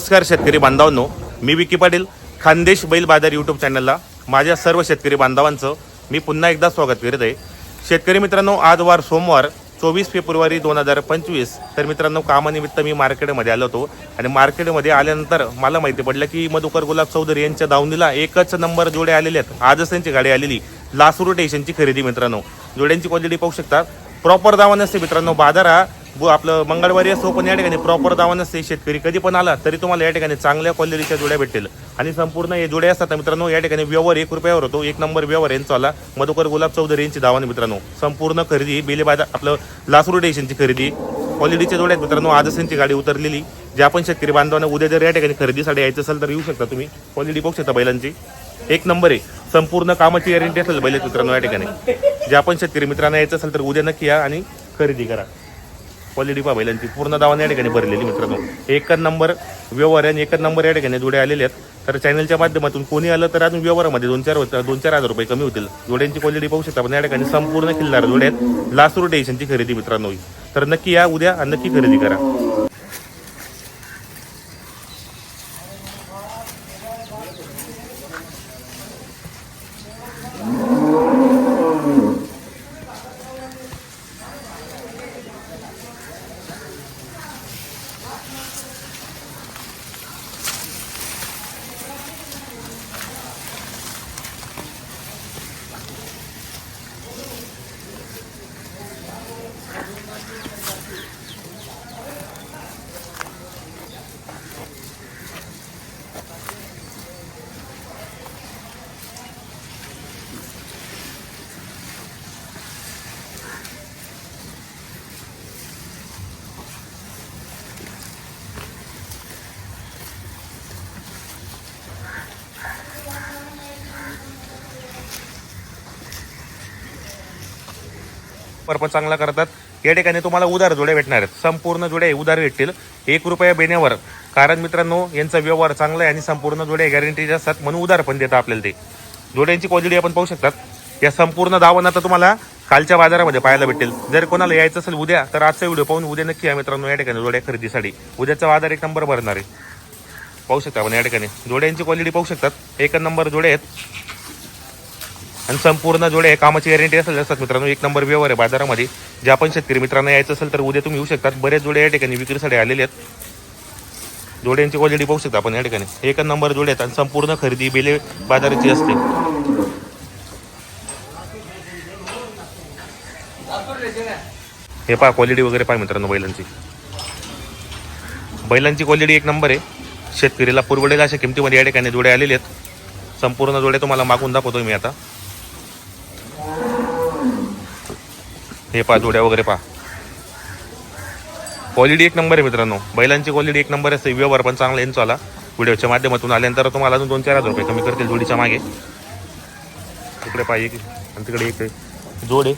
नमस्कार शेतकरी बांधवांनो मी विकी पाटील खानदेश बैल बाजार यूट्यूब चॅनलला माझ्या सर्व शेतकरी बांधवांचं मी पुन्हा एकदा स्वागत करीत आहे. शेतकरी मित्रांनो आज वार सोमवार चोवीस फेब्रुवारी दोन हजार पंचवीस. तर मित्रांनो कामानिमित्त मी मार्केटमध्ये आलो होतो आणि मार्केटमध्ये आल्यानंतर मला माहिती पडलं की मधुकर गुलाब चौधरी यांच्या दावणीला एकच नंबर जोडे आलेले आहेत. आजच त्यांची गाडी आलेली लासूर स्टेशनची खरेदी मित्रांनो. जोड्यांची क्वालिटी पाहू शकतात प्रॉपर दावा नसते मित्रांनो बाजार हा आपलं मंगळवारी असो पण या ठिकाणी प्रॉपर दावा नसते शेतकरी कधी पण आला तरी तुम्हाला या ठिकाणी चांगल्या क्वालिटीच्या जोड्या भेटेल आणि संपूर्ण हे जोडे असतात मित्रांनो या ठिकाणी व्यवहार एक रुपयावर होतो एक नंबर व्यवहार यांचा आला. मधुकर गुलाब चौधरी यांची दावा मित्रांनो संपूर्ण खरेदी बेले बाजार आपलं लासूर स्टेशनची खरेदी क्वालिटीच्या जोड्या आहेत मित्रांनो आजच यांची गाडी उतरलेली. जे आपण शेतकरी बांधवांना उद्या जर या ठिकाणी खरेदीसाठी यायचं असेल तर येऊ शकता तुम्ही. क्वालिटी बघू शकता बैलांची. एक नंबर आहे. संपूर्ण कामाची गॅरंटी असेल बैल मित्रांनो या ठिकाणी. जे आपण शेतकरी मित्रांना यायचं असेल तर उद्या नक्की या आणि खरेदी करा. क्वालिटी पहा बैलांची. पूर्ण दावाने या ठिकाणी भरलेली मित्रांनो. एकच नंबर व्यवहार आणि एकच नंबर या ठिकाणी जोडे आलेले आहेत. तर चॅनलच्या माध्यमातून कोणी आलं तर अजून व्यवहारामध्ये दोन चार दोन चार हजार रुपये कमी होतील. जोड्यांची क्वालिटी पाहू शकता पण या ठिकाणी संपूर्ण किल्लार जोडे आहेत. लासूर टेशनची खरेदी मित्रांनो तर नक्की या उद्या आणि नक्की खरेदी करा. पर्पज चांगला करतात. या ठिकाणी तुम्हाला उदार जोड्या भेटणार आहेत. संपूर्ण जोड्या उदार भेटतील. एक रुपया बेण्यावर. कारण मित्रांनो यांचा व्यवहार चांगला आहे आणि संपूर्ण जोड्या गॅरंटीचे असतात म्हणून उदार पण देतात आपल्याला ते. जोड्यांची क्वालिटी आपण पाहू शकतात. या संपूर्ण दावण आता तुम्हाला कालच्या बाजारामध्ये पाहायला भेटेल जर कोणाला यायचं असेल उद्या तर आजचा व्हिडिओ पाहून उद्या नक्की या मित्रांनो या ठिकाणी जोड्या खरेदीसाठी. उद्याचा बाजार एक नंबर भरणार आहे. पाहू शकता आपण या ठिकाणी. जोड्यांची क्वालिटी पाहू शकतात. एक नंबर जोडे आहेत. आणि संपूर्ण जोडे कामाची गॅरंटी असेल असतात मित्रांनो. एक नंबर व्यवहार आहे बाजारामध्ये. ज्या आपण शेतकरी मित्रांना यायचं असेल तर उद्या तुम्ही येऊ शकतात बरेच जोडे या ठिकाणी विक्रीसाठी आलेले आहेत. जोड्यांची क्वालिटी पाहू शकता आपण या ठिकाणी. एक नंबर जोडे आहेत आणि संपूर्ण खरेदी बेले बाजाराची असते. हे पहा क्वालिटी वगैरे पहा मित्रांनो बैलांची. बैलांची क्वालिटी एक नंबर आहे. शेतकरीला पुरवडेल अशा किमतीमध्ये या ठिकाणी जोडे आलेले आहेत. संपूर्ण जोडे तुम्हाला मागून दाखवतो मी आता. हे पहा जोड्या वगैरे पहा. क्वालिटी एक नंबर आहे मित्रांनो. बैलांची क्वालिटी एक नंबर असते. व्यवहार पण चांगला यांचा आला. व्हिडिओच्या माध्यमातून आल्यानंतर तुम्हाला अजून दोन चार हजार रुपये कमी करतील जोडीच्या मागे. तिकडे पाहिजे आणि तिकडे एक. जोड आहे.